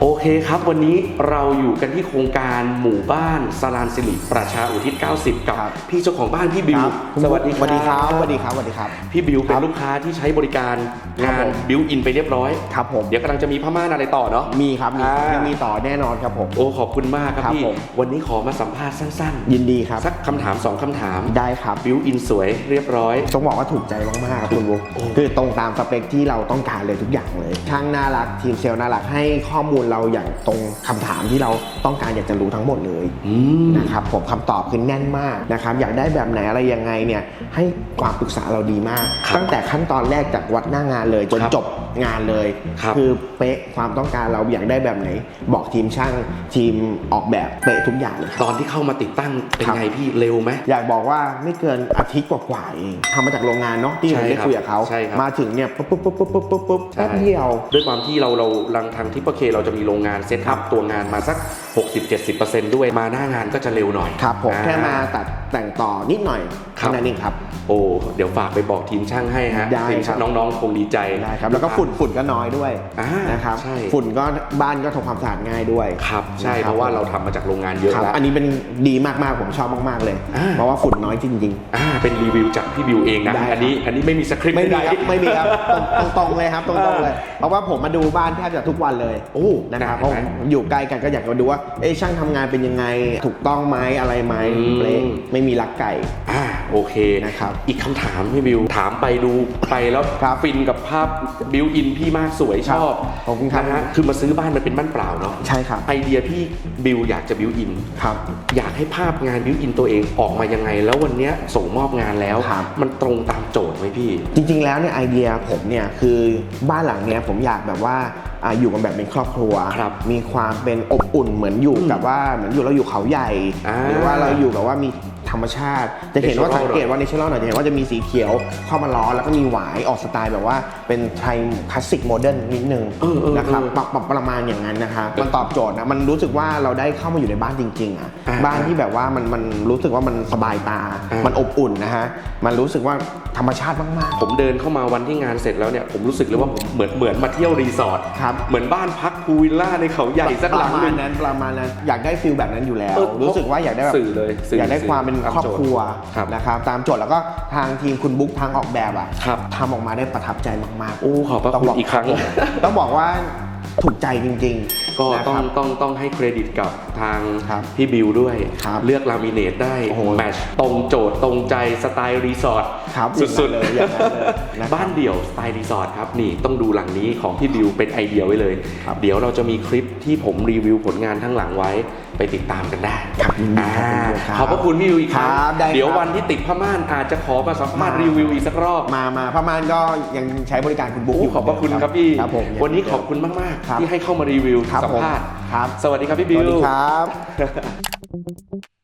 โอเคครับ วันนี้เราอยู่กันที่โครงการหมู่บ้านสลานสิริประชาอุทิศ 90 กับครับพี่เจ้าของบ้านพี่บิวครับสวัสดีสวัสดีครับสวัสดีครับสวัสดีครับ พี่บิวเป็คนรับลูกค้าที่ใช้บริการครับงานผมบิวอินไปเรียบร้อยครับผมเดี๋ยวกำลังจะมีผ้าม่านอะไรต่อเนาะมีครับมีอ่ายัยังมีต่อแน่นอนครับผมโอ้ขอบคุณมากครับครับพี่ผมวันนี้ขอมาสัมภาษณ์สั้นยินดีครับๆสักคำถามสองคำถามได้ครับบิวอินสวยเรียบร้อยต้องบอกว่าถูกใจมากๆครับคุณบุ๊คโอ้คือตรงตามสเปคที่เราต้องการเลยทุกอย่างเลยช่างน่ารักทีมเซลล์น่ารักให้ข้อมูลเราอย่างตรงคำถามที่เราต้องการอยากจะรู้ทั้งหมดเลยอืมนะครับผมคำตอบคือแน่นมากนะครับอยากได้แบบไหนอะไรยังไงเนี่ยให้ความปรึกษาเราดีมากครับตั้งแต่ขั้นตอนแรกจากวัดหน้างานเลยจนครับจบงานเลยครับอเป๊ะความต้องการเราอยากได้แบบไหน บอกทีมช่างทีมออกแบบเป๊ะทุกอย่างเลยครับตอนที่เข้ามาติดตั้งเป็นครับไงพี่เร็วไหมอยากบอกว่าไม่เกินอาทิตย์กว่าๆเองทำมาจากโรงงานเนาะที่ผมใช่ได้ครับคุยกับเขาใช่ครับมาถึงเนี่ยปุ๊บปุ๊บปุ๊บปุ๊บปุ๊บปุ๊บปุ๊บใช่แป๊บเดียวด้วยความที่เราเราลังทางทิปเปอร์เคเราจะมีโรงงานเซตอัพตัวงานมาสัก 60-70%ด้วยมาหน้างานก็จะเร็วหน่อยครับผมอ่ แค่มาตัดแต่งต่อนิดหน่อยครัแค่บนั้นเองครับ โอ้เดี๋ยวฝากไปบอกทีมช่างให้ฮะได้ทีมช่างครับ น้องๆคงดีใจ ได้ครับแล้วก็ฝุ่นฝุ่นก็น้อยด้วยอ่านะครับใช่ ฝุ่นก็บ้านก็ทำความสะอาดง่ายด้วยครับใช่นะคเพราะว่าเราทำมาจากโรงงานเยอะครับ แล้ว อันนี้เป็นดีมากๆผมชอบมากๆเลย อ่า เพราะว่าฝุ่นน้อยจริง อ่าเป็นรีวิวจากพี่บิวเองนะได้ครับ อันนี้อันนี้ไม่มีสคริปๆ ต์ไม่มีใดครับไม่มีครับตรงตรงๆเลยครับตรงๆเลย เพราะว่าผมมาดูบ้านแทบจะทุกวันเลยโอ้นะครับได้เพราะไหมผมอยู่ใกล้กันก็อยากมาดูว่าเอ๊ะช่างทำงานเป็นยังไง ถูกต้องไหมอะไรไหมอืมเป๊ะไม่มีลักไก่ อ่าโอเคนะครับอีกคำถามพี่บิวถามไปดูไปแล้วครับฟินกับภาพบิวอินพี่มากสวยชอบขอบคุณครับ นะฮะคือมาซื้อบ้านมันเป็นบ้านเปล่าเนาะใช่ครับไอเดียพี่บิวอยากจะบิวอิน ครับ อยากให้ภาพงานบิวอินตัวเองออกมายังไง แล้ววันเนี้ยส่งมอบงานแล้ว ครับ มันตรงตามโจทย์ไหมพี่ จริงๆ แล้วเนี่ยไอเดียผมเนี่ยคือบ้านหลังเนี้ยผมอยากแบบว่า อ่าอยู่กันแบบเป็นครอบครัวครับมีความเป็นอบอุ่นเหมือนอยู่กับว่าเหมือนอยู่เราอยู่เขาใหญ่อ่าหรือว่าเราอยู่แบบว่ามี ธรรมชาติ จะเห็นว่า Natural สังเกตว่าในเชลล์หน่อยจะเห็นว่าจะมีสีเขียวเข้ามาล้อแล้วก็มีหวายออกสไตล์แบบว่าเป็นไทยคลาสสิกโมเดิร์นนิดนึงเออเออนะครับเออปรับปรับประมาณอย่างนั้นนะครับมันตอบโจทย์นะมันรู้สึกว่าเราได้เข้ามาอยู่ในบ้านจริงๆอะอ่าบ้านที่แบบว่ามันมันรู้สึกว่ามันสบายตาอ่ามัมันอบอุ่นนะฮะมันรู้สึกว่าธรรมชาติมากๆ ผมเดินเข้ามาวันที่งานเสร็จแล้วเนี่ยผมรู้สึกเลยว่าผมเหมือนเหมือนมาเที่ยวรีสอร์ทครับเหมือนบ้านพักพูลวิลล่าในเขาใหญ่สักหลังประหมานึ่ณงนั้นประมาณนั้นอยากได้ฟิลแบบนั้นอยู่แล้วเออรู้สึกว่าอยากได้แบบสื่อเลยสื่ออยากได้สื่อความเป็นตามครอบโจทย์ครัวครับนะครับตามโจทย์แล้วก็ทางทีมคุณบุ๊กทางออกแบบอะครับทำออกมาได้ประทับใจมากๆโอ้ขอบพระต้งคุณบอีกครั้ง ต้องบอกว่าถูกใจจริง ๆ ก็นะต้อคงรับ ต้องต้องให้เครดิตกับทางครับพี่บิวด้วย ครับเลือกลามิเนตได้โอ้โห แมทชตรงโจทย์ตรงใจสไตล์รีสอร์ทครับสุดอย่างนั้นเลยอย่างนั้นเลยนะครับ บ้านเดี่ยวสไตล์รีสอร์ทครับนี่ต้องดูหลังนี้ของพี่บิวเป็นไอเดียไว้เลย ครับเดี๋ยวเราจะมีคลิปที่ผมรีวิวผลงานทั้งหลังไว้ไปติดตามกันได้ครับยินดีครับอ่ายินดีครับขอบพระคุณพี่บิวอีกครั้งครับได้ครับ เดี๋ยววันที่ติดผ้าม่านอาจจะขอมาสัมภาษณ์มารีวิวอีกสักรอบ มามาพม่านก็ยังใช้บริการคุณบุ๊กโอ้อยู่ขอบพระคุณครับพี่ ครับผม วันนี้ขอบคุณมาก ครับๆที่ให้เข้ามารีวิวครับสัมผมภาษณ์ครับ สวัสดีครับพี่สบิววัสดีครับ